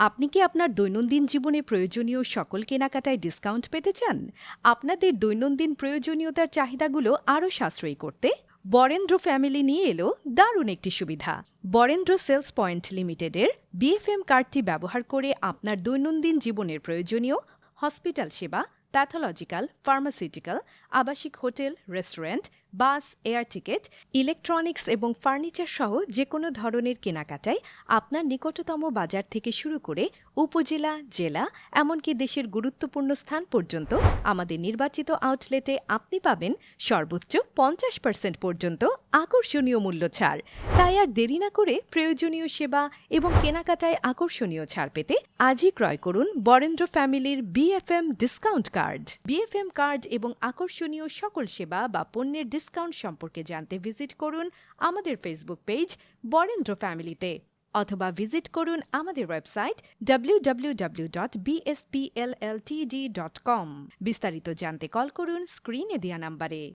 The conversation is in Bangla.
আপনি কি আপনার দৈনন্দিন জীবনে প্রয়োজনীয় সকল কেনাকাটায় ডিসকাউন্ট পেতে চান? আপনাদের দৈনন্দিন প্রয়োজনীয়তার চাহিদাগুলো আরও সাশ্রয়ী করতে বরেন্দ্র ফ্যামিলি নিয়ে এলো দারুণ একটি সুবিধা। বরেন্দ্র সেলস পয়েন্ট লিমিটেডের বিএফএম কার্ডটি ব্যবহার করে আপনার দৈনন্দিন জীবনের প্রয়োজনীয় হসপিটাল সেবা প্যাথোলজিক্যাল ফার্মাসিউটিক্যাল আবাসিক hotel restaurant bus, air ticket, electronics এবং ফার্নিচার সহ যে কোনো ধরনের কেনাকাটায় আপনার নিকটতম বাজার থেকে শুরু করে উপজেলা, জেলা, এমনকি দেশের গুরুত্বপূর্ণ স্থান পর্যন্ত আমাদের নির্বাচিত আউটলেটে আপনি পাবেন সর্বোচ্চ পঞ্চাশ পার্সেন্ট পর্যন্ত আকর্ষণীয় মূল্য ছাড়। তাই আর দেরি না করে প্রয়োজনীয় সেবা এবং কেনাকাটায় আকর্ষণীয় ছাড় পেতে আজই ক্রয় করুন বরেন্দ্র ফ্যামিলির BFM discount card BFM card এবং আকর্ষণীয় সকল সেবা বা পণ্যের ডিসকাউন্ট সম্পর্কে জানতে ভিজিট করুন আমাদের ফেসবুক পেজ বরেন্দ্র ফ্যামিলিতে অথবা ভিজিট করুন আমাদের ওয়েবসাইট ডাব্লিউ বিস্তারিত জানতে কল করুন স্ক্রিনে দেওয়া নাম্বারে।